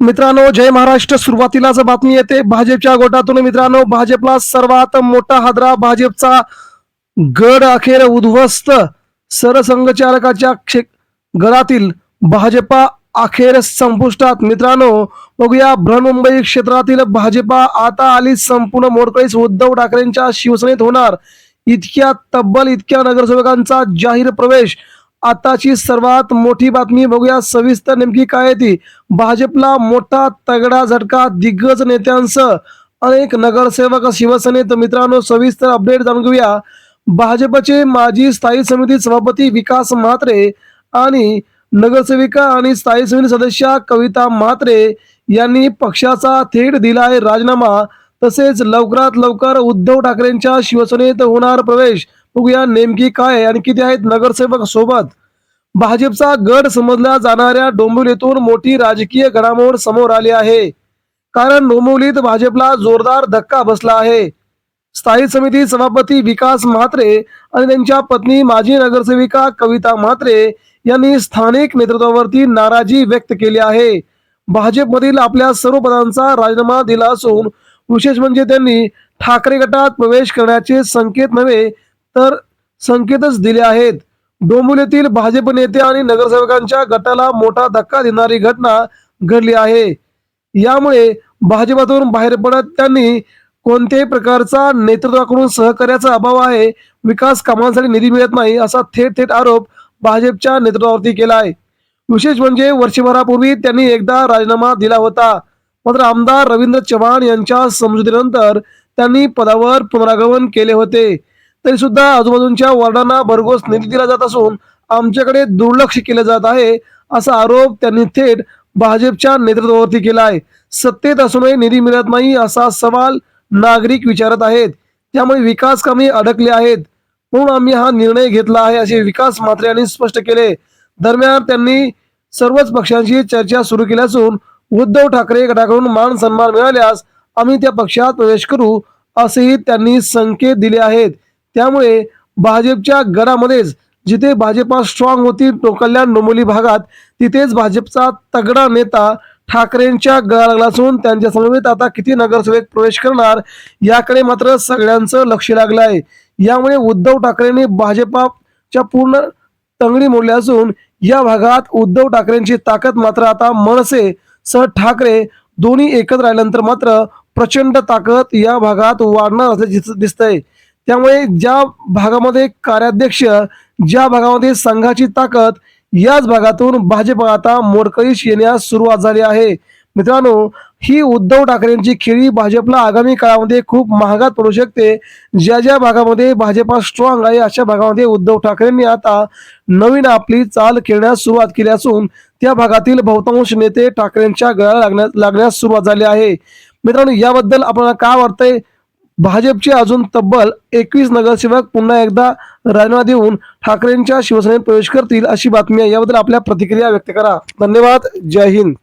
मित्रांनो जय महाराष्ट्र. सुरुवातीलाच बातमी येते. भाजपच्या गोटातून मित्रांनो भाजपला सर्वात मोठा हादरा भाजपचा गड अखेर उद्ध्वस्त. सरसंघचालकाच्या क्षे गडातील भाजपा अखेर संपुष्टात. मित्रांनो बघूया बृहन्मुंबई क्षेत्रातील भाजपा आता आली संपूर्ण मोडकळीस. उद्धव ठाकरेंच्या शिवसेनेत होणार. इतक्या तब्बल इतक्या नगरसेवकांचा जाहीर प्रवेश. आताची सर्वात मोठी बातमी बघूया. सविस्तर नेमकी काय ती? भाजपला मोठा तगडा झटका दिग्गज नेत्यांसह अनेक नगरसेवक शिवसेनेत मित्रांनो सविस्तर अपडेट जाणून घेऊया. भाजपचे माजी स्थायी समिती सभापती विकास म्हात्रे आणि नगरसेविका आणि स्थायी समिती सदस्या कविता म्हात्रे यांनी पक्षाचा थेट दिलाय राजीनामा. तसेच लवकरात लवकर उद्धव ठाकरेंच्या शिवसेनेत होणार प्रवेश. बघूया नेमकी काय आणि किती आहेत नगरसेवक सोबत. भाजपचा गड समजल्या जाणाऱ्या डोंबिवलीतून मोठी राजकीय घडामोड समोर आली आहे. कारण डोंबिवलीत भाजपला जोरदार धक्का बसला आहे. स्थायी समिती सभापती विकास म्हात्रे आणि त्यांच्या पत्नी माजी नगरसेविका कविता म्हात्रे यांनी स्थानिक नेतृत्वावरती नाराजी व्यक्त केली आहे. भाजपमधील आपल्या सर्व पदांचा राजीनामा दिला असून विशेष म्हणजे त्यांनी ठाकरे गटात प्रवेश करण्याचे संकेत नव्हे तर संकेतच दिले आहेत. डोंबिवलीतील भाजप नेते आणि नगरसेवकांच्या गटाला मोठा धक्का देणारी घटना घडली आहे. यामुळे भाजपातून बाहेर पडत त्यांनी कोणत्याही प्रकारचा नेतृत्वाकडून सहकार्याचा अभाव आहे. विकास कामांसाठी निधी मिळत नाही असा थेट थेट आरोप भाजपच्या नेतृत्वावरती केला आहे विशेष म्हणजे वर्षभरापूर्वी त्यांनी एकदा राजीनामा दिला होता. मात्र आमदार रवींद्र चव्हाण यांच्या समजुतीनंतर त्यांनी पदावर पुनरागमन केले होते. तरी सुद्धा आजूबाजूच्या वॉर्डांना भरघोस निधी दिला जात असून आमच्याकडे दुर्लक्ष केले जात आहे असा आरोप त्यांनी थेट भाजपच्या नेतृत्वावरती केला आहे. सत्तेत असूनही निधी मिळत नाही असा सवाल नागरिक विचारत आहेत. त्यामुळे विकास कामे अडकले आहेत. म्हणून आम्ही हा निर्णय घेतला आहे असे विकास म्हात्रे यांनी स्पष्ट केले. दरम्यान त्यांनी सर्वच पक्षांशी चर्चा सुरू केली असून उद्धव ठाकरे गटाकडून मान सन्मान मिळाल्यास आम्ही त्या पक्षात प्रवेश करू असेही त्यांनी संकेत दिले आहेत. त्यामुळे भाजपच्या गडामध्येच जिथे भाजपा स्ट्रॉंग होती टोकल्या कल्याण भागात तिथेच भाजपचा तगडा नेता ठाकरेंच्या गळा लागला असून त्यांच्या समवेत आता किती नगरसेवक प्रवेश करणार याकडे मात्र सगळ्यांचं लक्ष लागलं आहे यामुळे उद्धव ठाकरेंनी भाजपाच्या पूर्ण तंगडी मोडली असून या भागात उद्धव ठाकरेंची ताकद मात्र आता मनसे सह ठाकरे दोन्ही एकत्र राहिल्यानंतर मात्र प्रचंड ताकद या भागात वाढणार असं दिसतंय. त्यामुळे ज्या भागामध्ये कार्याध्यक्ष ज्या भागामध्ये संघाची ताकद याच भागातून भाजप आता मोडकळीस येण्यास सुरुवात झाली आहे. मित्रांनो ही उद्धव ठाकरेंची खेळी भाजपला आगामी काळामध्ये खूप महागात पडू शकते. ज्या ज्या भागामध्ये भाजपा स्ट्रॉंग आहे अशा भागामध्ये उद्धव ठाकरेंनी आता नवीन आपली चाल खेळण्यास सुरुवात केली असून त्या भागातील बहुतांश नेते ठाकरेंच्या गळाला लागण्यास लागण्यास सुरुवात झाली आहे. मित्रांनो याबद्दल आपल्याला काय वाटतंय? भाजपचे अजून तब्बल एकवीस नगरसेवक पुन्हा एकदा राजीनामा देऊन ठाकरेंच्या शिवसेनेत प्रवेश करतील अशी बातमी आहे. याबद्दल आपल्या प्रतिक्रिया व्यक्त करा. धन्यवाद. जय हिंद.